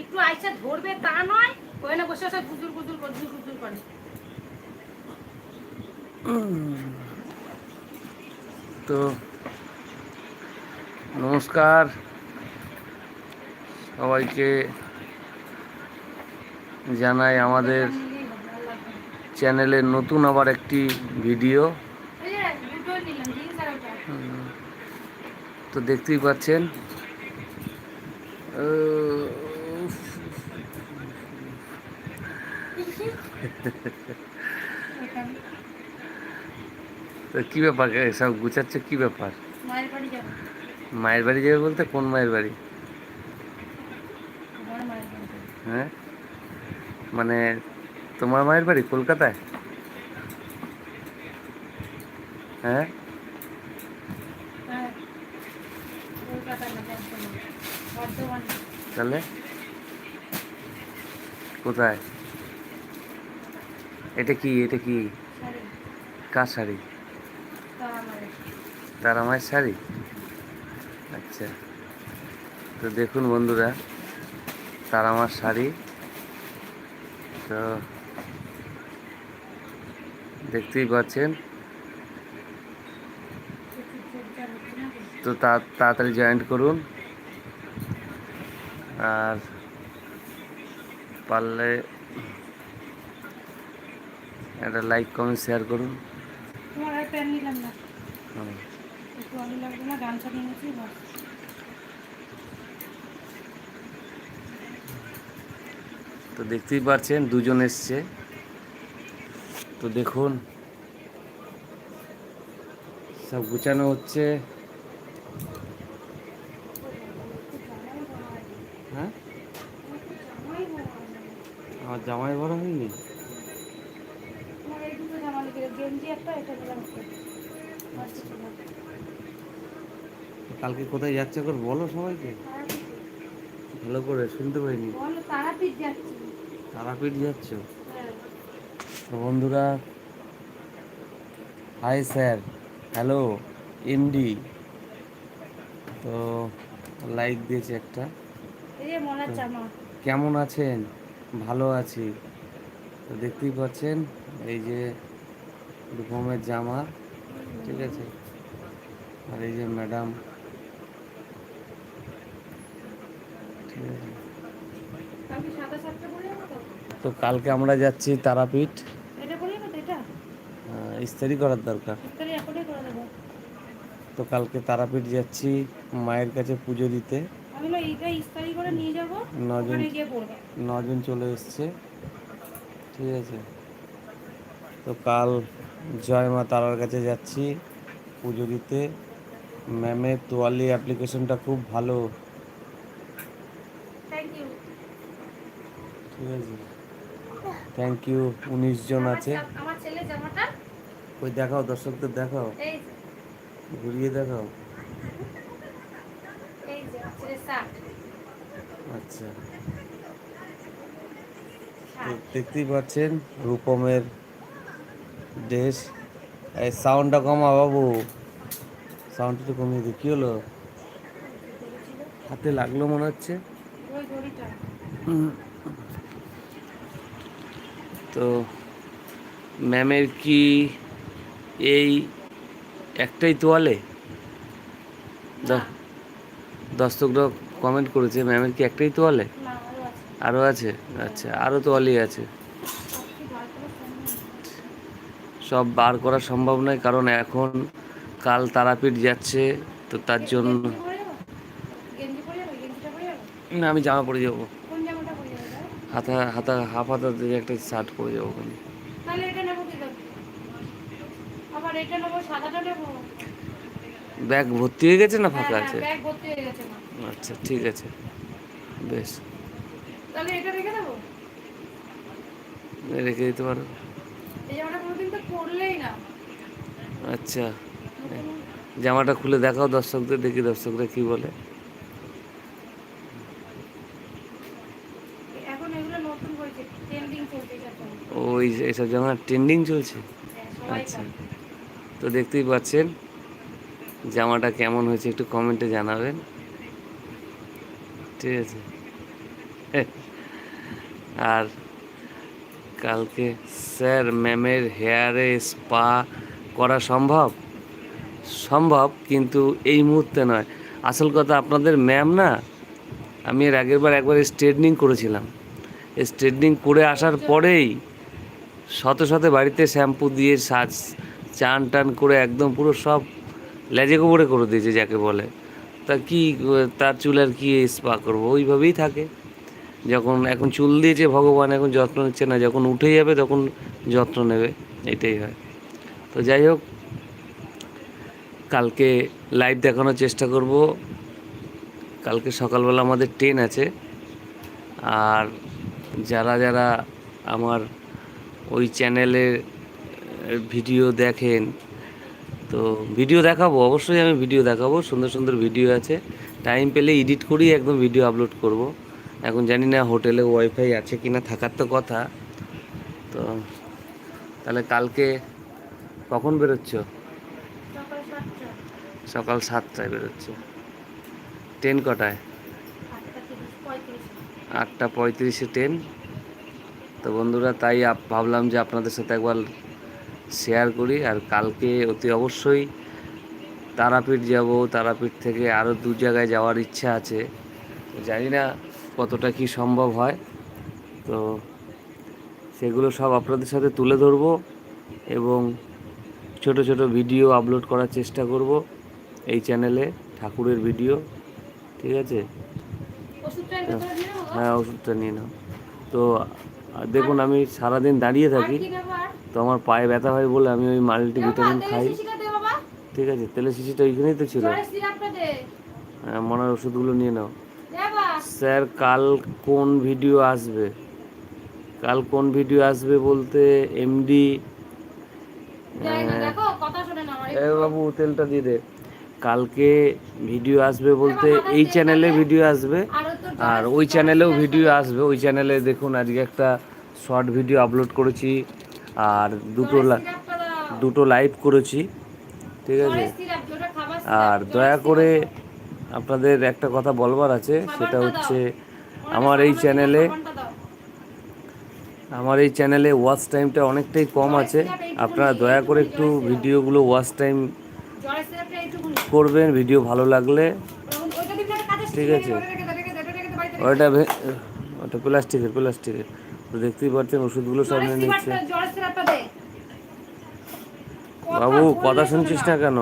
একটু আইসা ধরবে তা নয় ওখানে বসে বসে গুজুর গুজুর গুজুর গুজুর করে। তো নমস্কার। সবাইকে জানাই আমাদের চ্যানেলের নতুন আবার একটি ভিডিও। তো দেখতেই পাচ্ছেন। তো কী ব্যাপার? সব গুছাচ্ছে কী ব্যাপার? মায়ের বাড়ি যাব। বলতে? কোন মায়ের বাড়ি? তোমার মায়ের বাড়ি যাব। হ্যাঁ? মানে তোমার মায়ের বাড়ি কলকাতায়? হ্যাঁ? হ্যাঁ তাহলে? কোথায়? এটা কি এটা কি? কার শাড়ি? তারা মায়ের শাড়ি? আচ্ছা। তো দেখুন বন্ধুরা তারা আমার শাড়ি। তো দেখতেই পাচ্ছেন। তা- তাড়াতাড়ি জয়েন্ট করুন। আর পারলে একটা লাইক কমেন্ট শেয়ার করুন। তোমার আর নিলাম না। একটু আলু লাগবে না গামছা নিয়ে নিয়েছি তো দেখতেই পাচ্ছেন দুজন এসছে। তো দেখুন সব গুছানো হচ্ছে। হ্যাঁ? আমার জামাই বড় হয়নি তোমার এই দুটো জামা লিখে গেঞ্জি একটা এটা নিলাম একটা আর কিছু না। তো কালকে কোথায় যাচ্ছে করে বলো সবাইকে। ভালো করে শুনতে পাইনি। বলো তারাপীঠ যাচ্ছি। হ্যাঁ। তো বন্ধুরা হাই স্যার হ্যালো এমডি তো লাইক দিয়েছে একটা। কেমন আছেন? ভালো আছি। তো দেখতেই পাচ্ছেন এই যে রূপমের জামা। ঠিক আছে। আর এই যে ম্যাডাম ঠিক আছে। তো? কালকে আমরা যাচ্ছি তারাপীঠ। ইস্তারি করার দরকার। তো কালকে তারাপীঠ যাচ্ছি মায়ের কাছে পুজো দিতে। নজন নজন চলে এসছে। ঠিক আছে। তো কাল জয় মা তারার কাছে যাচ্ছি পুজো দিতে। ম্যামের তোয়ালি অ্যাপ্লিকেশনটা খুব ভালো। ঠিক আছে। থ্যাংক ইউ উনিশ জন আছে। ওই দেখাও দর্শকদের দেখাও। ঘুরিয়ে দেখাও। আচ্ছা। দেখতেই পাচ্ছেন রূপমের ড্রেস এই সাউন্ডটা কমা বাবু। সাউন্ডটা একটু কমিয়ে দিই। কী হলো? হাতে লাগল মনে হচ্ছে। তো ম্যামের কি এই একটাই তোয়ালে? দর্শকরা কমেন্ট করেছে ম্যামের কি একটাই তোয়ালে? আরও আছে। আরও আছে? আচ্ছা আরও তোয়ালি আছে সব কি বার করা সম্ভব না। সব বার করা সম্ভব নয় কারণ এখন কাল তারাপীঠ যাচ্ছে তো তার জন্য না আমি জামা পরে যাব? হাতা হাতা হাফ হাতা দিয়ে একটা শার্ট পরে যাব ওখানে। ব্যাগ ভর্তি হয়ে গেছে না ফাঁকা হ্যাঁ আছে? হয়ে না আচ্ছা ঠিক আছে। বেশ। রেখে দিতে পারো। এই জামাটা কোনোদিন তো পরলেই না। আচ্ছা। জামাটা খুলে দেখাও দর্শকদের দেখি দর্শকরা কি বলে। ওই এইসব জামা। ট্রেন্ডিং চলছে? হ্যাঁ, আচ্ছা। তো দেখতেই পাচ্ছেন জামাটা কেমন হয়েছে একটু কমেন্টে জানাবেন। ঠিক আছে। আর কালকে স্যার ম্যামের হেয়ারে স্পা করা সম্ভব? সম্ভব, কিন্তু এই মুহূর্তে নয়। আসল কথা আপনাদের ম্যাম না, আমি এর আগের বার একবার স্ট্রেটনিং করেছিলাম। স্ট্রেটনিং করে আসার পরেই শত শত বাড়িতে শ্যাম্পু দিয়ে সাজ, চান টান করে একদম পুরো সব লেজে গোবরে করে দিয়েছে, যাকে বলে। তা কি, তার চুল আর কি স্পা করব? ওইভাবেই থাকে। যখন এখন চুল দিয়েছে ভগবান, এখন যত্ন নিচ্ছে না, যখন উঠে যাবে তখন যত্ন নেবে, এটাই হয়। তো যাই হোক, কালকে লাইভ দেখানোর চেষ্টা করব। কালকে সকালবেলা আমাদের ট্রেন আছে। আর যারা যারা আমার ওই চ্যানেলের ভিডিও দেখেন, তো ভিডিও দেখাবো, অবশ্যই আমি ভিডিও দেখাবো। সুন্দর সুন্দর ভিডিও আছে। টাইম পেলে এডিট করেই একদম ভিডিও আপলোড করব। এখন জানি না হোটেলে ওয়াইফাই আছে কি না থাকার তো কথা। তো তাহলে কালকে কখন বেরোচ্ছ? সকাল সাতটায় বেরোচ্ছ। ট্রেন কটায়? আটটা তিরিশ পঁয়ত্রিশ আটটা পঁয়ত্রিশে ট্রেন। তো বন্ধুরা, তাই ভাবলাম যে আপনাদের সাথে একবার শেয়ার করি। আর কালকে অতি অবশ্যই তারাপীঠ যাব। তারাপীঠ থেকে আরও দু জায়গায় যাওয়ার ইচ্ছা আছে। জানি না কতটা কি সম্ভব হয় তো সেগুলো সব আপনাদের সাথে তুলে ধরবো এবং ছোট ছোট ভিডিও আপলোড করার চেষ্টা করব এই চ্যানেলে ঠাকুরের ভিডিও ঠিক আছে? হ্যাঁ ওষুধটা নিয়ে নাও। তো দেখুন আমি সারাদিন দাঁড়িয়ে থাকি তো আমার পায়ে ব্যথা হয় বলে আমি ওই মাল্টি ভিটামিন খাই। ঠিক আছে তেলের শিশিটা ওইখানেই তো ছিল। হ্যাঁ, মনে হয় ওষুধগুলো নিয়ে নাও। স্যার কাল কোন ভিডিও আসবে? কাল কোন ভিডিও আসবে বলতে এমডি এ বাবু তেলটা দিয়ে দে। কালকে ভিডিও আসবে বলতে এই চ্যানেলে ভিডিও আসবে। আর ওই চ্যানেলেও ভিডিও আসবে। ওই চ্যানেলে দেখুন আজকে একটা শর্ট ভিডিও আপলোড করেছি আর দুটো দুটো লাইভ করেছি। ঠিক আছে? আর দয়া করে আপনাদের একটা কথা বলবার আছে সেটা হচ্ছে আমার এই চ্যানেলে আমার এই চ্যানেলে ওয়াচ টাইমটা অনেকটাই কম আছে। আপনারা দয়া করে একটু ভিডিওগুলো ওয়াচ টাইম করবেন ভিডিও ভালো লাগলে। ঠিক আছে। ওটা ওটা প্লাস্টিকের প্লাস্টিকের। দেখতেই পাচ্ছেন ওষুধগুলো নিয়ে নিচ্ছে। বাবু কথা শুনছিস না কেন?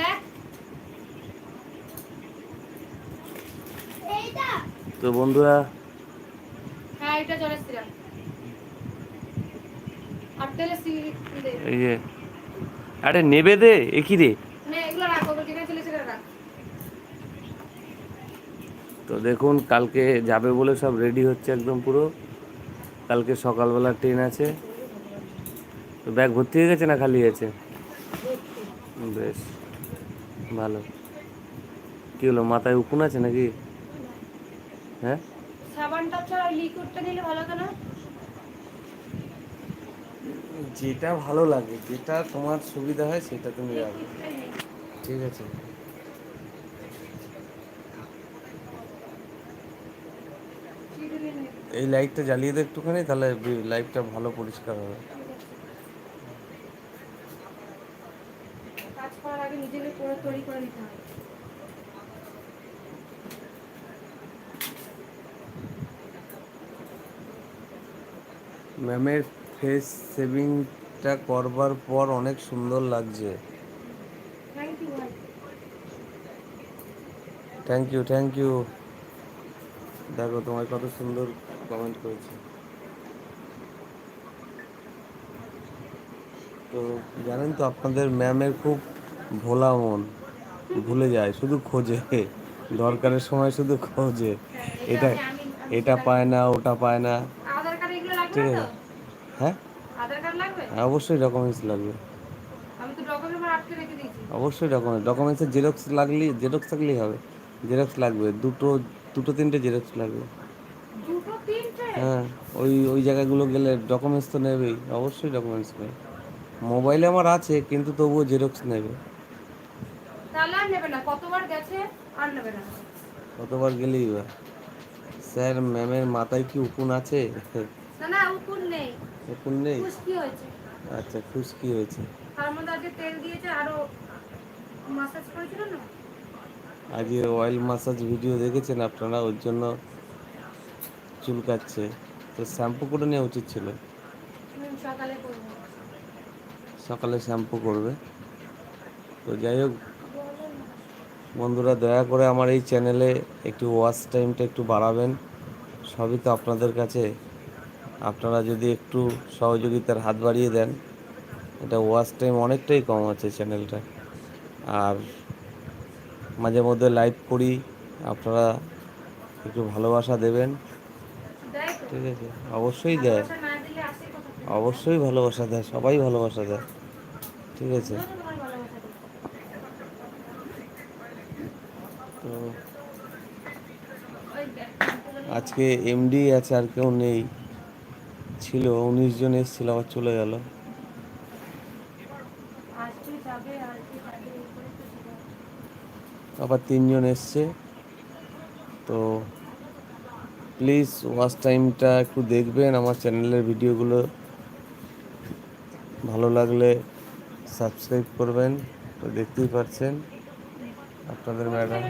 দেখ। তো বন্ধুরা হ্যাঁ এই যে আরে নেবে দে এ কি রে? তো দেখুন কালকে যাবে বলে সব রেডি হচ্ছে একদম পুরো। কালকে সকালবেলা ট্রেন আছে। তো ব্যাগ ভর্তি হয়ে গেছে না খালি আছে? বেশ। ভালো। কি হলো মাথায় উকুন আছে নাকি? হ্যাঁ? সাবানটা ছাড়া লিকুইডটা নিলে ভালো হতো না যেটা ভালো লাগে যেটা তোমার সুবিধা হয় সেটা তুমি রাখো ঠিক আছে। এই লাইটটা জ্বালিয়ে দে একটুখানি তাহলে লাইটটা ভালো পরিষ্কার হবে কাজ করার আগে নিজেকে করে তৈরি করে নিতে হবে ম্যামের ফেস সেভিংটা করবার পর অনেক সুন্দর লাগছে। থ্যাংক ইউ থ্যাংক ইউ দেখো তোমার কত সুন্দর কমেন্ট করেছে। তো জানেন তো আপনাদের ম্যামের খুব ভোলা মন। ভুলে যায় শুধু খোঁজে। দরকারের সময় শুধু খোঁজে। এটা এটা পায় না ওটা পায় না। ঠিক আছে হ্যাঁ? হ্যাঁ, অবশ্যই ডকুমেন্টস লাগবে। অবশ্যই ডকুমেন্ট ডকুমেন্টসের জেরক্স লাগলেই জেরক্স থাকলেই হবে। জেরক্স লাগবে দুটো দুটো তিনটে জেরক্স লাগবে। হ্যাঁ ওই ওই জায়গাগুলো গেলে ডকুমেন্টস তো নেবেই অবশ্যই ডকুমেন্টস নেবে মোবাইলে আমার আছে কিন্তু তবুও জেরক্স নেবে। তাহলে আর নেবে না কতবার গেছে আর নেবে না। কতবার গেলেই বা স্যার ম্যামের মাথায় কি উকুন আছে? না না উকুন নেই। উকুন নেই? খুশকি হয়েছে। আচ্ছা খুশকি হয়েছে। তার মধ্যে আজকে তেল দিয়েছে আরও মাসাজ করেছিল না? আজকে অয়েল মাসাজ ভিডিও দেখেছেন আপনারা? ওর জন্য চুলকাচ্ছে। তো শ্যাম্পু করে নেওয়া উচিত ছিল। সকালে সকালে শ্যাম্পু করবে। তো যাই হোক বন্ধুরা দয়া করে আমার এই চ্যানেলে একটু ওয়াচ টাইমটা একটু বাড়াবেন। সবই তো আপনাদের কাছে আপনারা যদি একটু সহযোগিতার হাত বাড়িয়ে দেন, এটা ওয়াচ টাইম অনেকটাই কম আছে চ্যানেলটা আর মাঝে মধ্যে লাইভ করি, আপনারা একটু ভালোবাসা দেবেন। ঠিক আছে? অবশ্যই দেয়? অবশ্যই ভালোবাসা দেয়, সবাই ভালোবাসা দেয়। ঠিক আছে? তো আজকে এমডি আছে আর কেউ নেই। ছিল, উনিশ জন এসেছিল, আবার চলে গেল। আবার তিনজন এসছে তো প্লিজ ওয়াচ টাইমটা একটু দেখবেন, আমার চ্যানেলের ভিডিওগুলো ভালো লাগলে সাবস্ক্রাইব করবেন, তো দেখতেই পাচ্ছেন আপনাদের ম্যাডাম?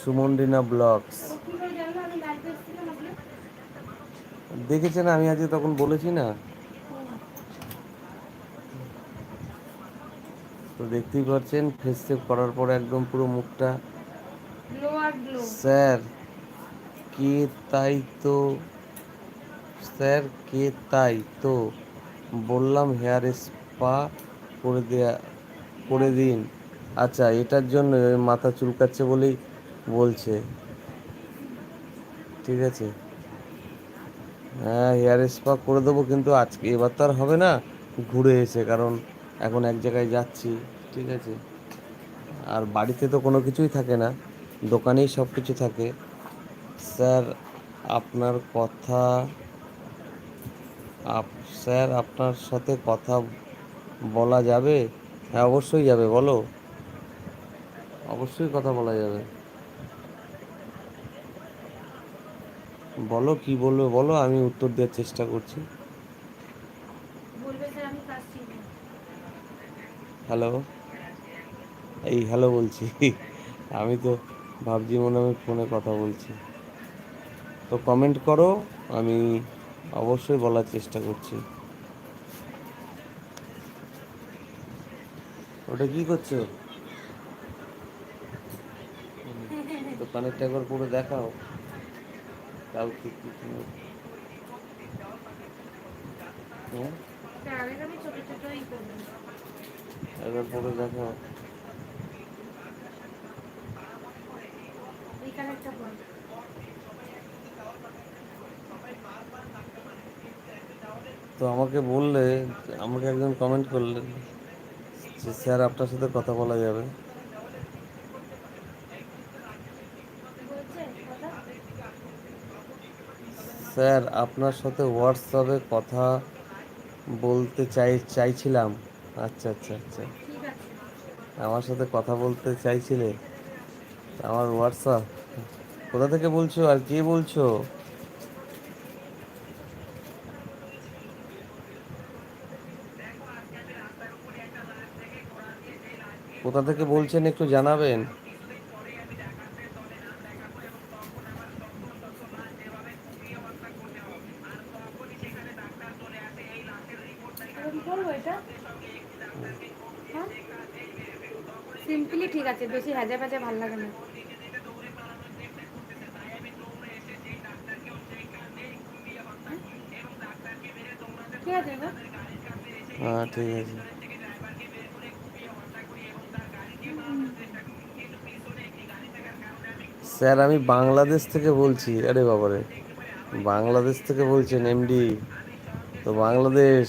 সুমন্ডিনা ব্লগস ও কি করে জানলো আমি লাইভে এসেছিলাম আপনি? দেখেছেন আমি আজকে তখন বলেছি না। তো দেখতেই পাচ্ছেন ফেস সেভ করার পর একদম পুরো মুখটা। স্যার কে তাই তো? স্যার কে তাই তো? বললাম হেয়ার স্পা করে দেয়া করে দিন। আচ্ছা এটার জন্য মাথা চুলকাচ্ছে বলেই বলছে। ঠিক আছে? হ্যাঁ হেয়ার স্পা করে দেবো, কিন্তু আজকে এবার তো আর হবে না। ঘুরে এসে, কারণ এখন এক জায়গায় যাচ্ছি, ঠিক আছে? আর বাড়িতে তো কোনো কিছুই থাকে না, দোকানেই সব কিছু থাকে। স্যার, আপনার কথা, আপ, স্যার, আপনার সাথে কথা বলা যাবে? হ্যাঁ অবশ্যই যাবে, বলো। অবশ্যই কথা বলা যাবে। বলো কি বলবে বলো আমি উত্তর দেওয়ার চেষ্টা করছি। হ্যালো এই হ্যালো বলছি। আমি তো ভাবছি মনে আমি ফোনে কথা বলছি। তো কমেন্ট করো আমি অবশ্যই বলার চেষ্টা করছি। ওটা কি করছ? তো কানেরটা একবার পুরো দেখাও। তাও কি হ্যাঁ। একবার পুরো করব। তো আমাকে বললে, আমাকে একজন কমেন্ট করলেন যে, স্যার আপনার সাথে কথা বলা যাবে বলছে কথা? স্যার, আপনার সাথে হোয়াটসঅ্যাপে কথা বলতে চাই, চাইছিলাম। আচ্ছা আচ্ছা আচ্ছা। আমার সাথে কথা বলতে চাইছিলে? আমার হোয়াটসঅ্যাপ কোথা থেকে বলছো আর কে বলছো? কোথা থেকে বলছেন একটু জানাবেন এরকম করব এটা? হ্যাঁ? সিম্পলি ঠিক আছে, বেশি হ্যাজা ভ্যাজা ভালো লাগে না। হ্যাঁ ঠিক আছে। স্যার, আমি বাংলাদেশ থেকে বলছি। আরে বাবারে, বাংলাদেশ থেকে বলছেন এমডি তো বাংলাদেশ,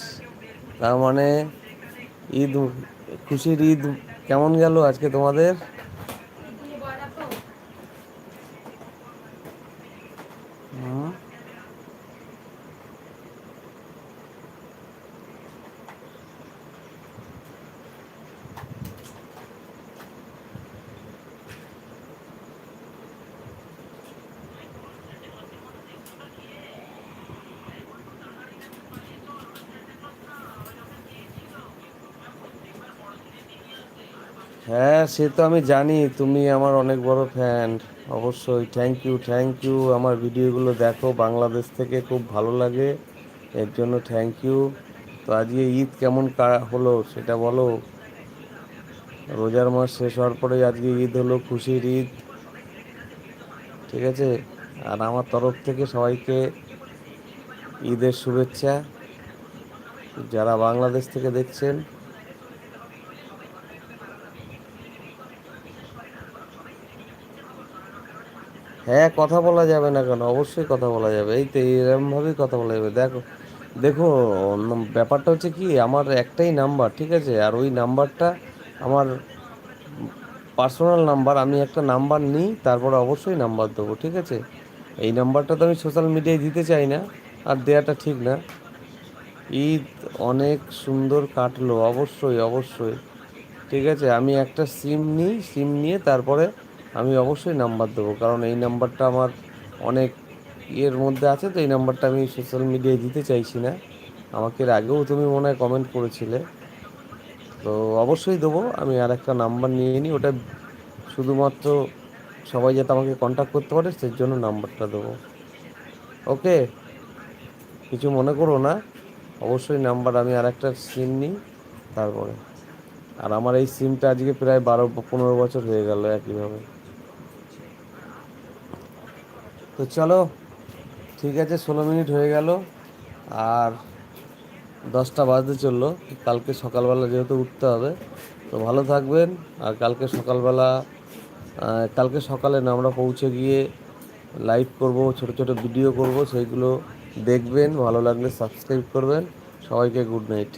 তার মানে ঈদ, খুশির ঈদ কেমন গেল আজকে তোমাদের? হ্যাঁ সে তো আমি জানি, তুমি আমার অনেক বড় ফ্যান অবশ্যই থ্যাংক ইউ থ্যাংক ইউ আমার ভিডিওগুলো দেখো, বাংলাদেশ থেকে খুব ভালো লাগে, এর জন্য থ্যাংক ইউ তো আজকে ঈদ কেমন হলো সেটা বলো? রোজার মাস শেষ হওয়ার পরে আজকে ঈদ হলো, খুশির ঈদ, ঠিক আছে? আর আমার তরফ থেকে সবাইকে ঈদের শুভেচ্ছা, যারা বাংলাদেশ থেকে দেখছেন হ্যাঁ কথা বলা যাবে না কেন? অবশ্যই কথা বলা যাবে। এই তো এরকমভাবেই কথা বলা যাবে। দেখো দেখো ব্যাপারটা হচ্ছে কি, আমার একটাই নাম্বার, ঠিক আছে? আর ওই নাম্বারটা আমার পার্সোনাল নাম্বার, আমি একটা নাম্বার নিই, তারপরে অবশ্যই নাম্বার দেবো, ঠিক আছে? এই নাম্বারটা তো আমি সোশ্যাল মিডিয়ায় দিতে চাই না, আর দেওয়াটা ঠিক না। ঈদ অনেক সুন্দর কাটলো, অবশ্যই অবশ্যই, ঠিক আছে? আমি একটা সিম নিই, সিম নিয়ে তারপরে আমি অবশ্যই নাম্বার দেবো, কারণ এই নাম্বারটা আমার অনেক ইয়ের মধ্যে আছে, তো এই নাম্বারটা আমি সোশ্যাল মিডিয়ায় দিতে চাইছি না। আমাকে এর আগেও তুমি মনে হয় কমেন্ট করেছিলে। তো অবশ্যই দেবো, আমি আর একটা নাম্বার নিয়ে নিই, ওটা শুধুমাত্র সবাই যাতে আমাকে কন্ট্যাক্ট করতে পারে, সেই জন্য নাম্বারটা দেবো। ওকে? কিছু মনে করো না? অবশ্যই নাম্বার আমি আর একটা সিম নিই, তারপরে। আর আমার এই সিমটা আজকে প্রায় বারো, পনেরো বছর হয়ে গেল একইভাবে। তো চলো, ঠিক আছে, ষোলো মিনিট হয়ে গেল আর দশটা বাজতে চলল। কালকে সকালবেলা যেহেতু উঠতে হবে, তো ভালো থাকবেন আর কালকে সকালবেলা কালকে সকালে না, আমরা পৌঁছে গিয়ে লাইভ করব, ছোট ছোট ভিডিও করব, সেইগুলো দেখবেন, ভালো লাগলে সাবস্ক্রাইব করবেন। সবাইকে গুড নাইট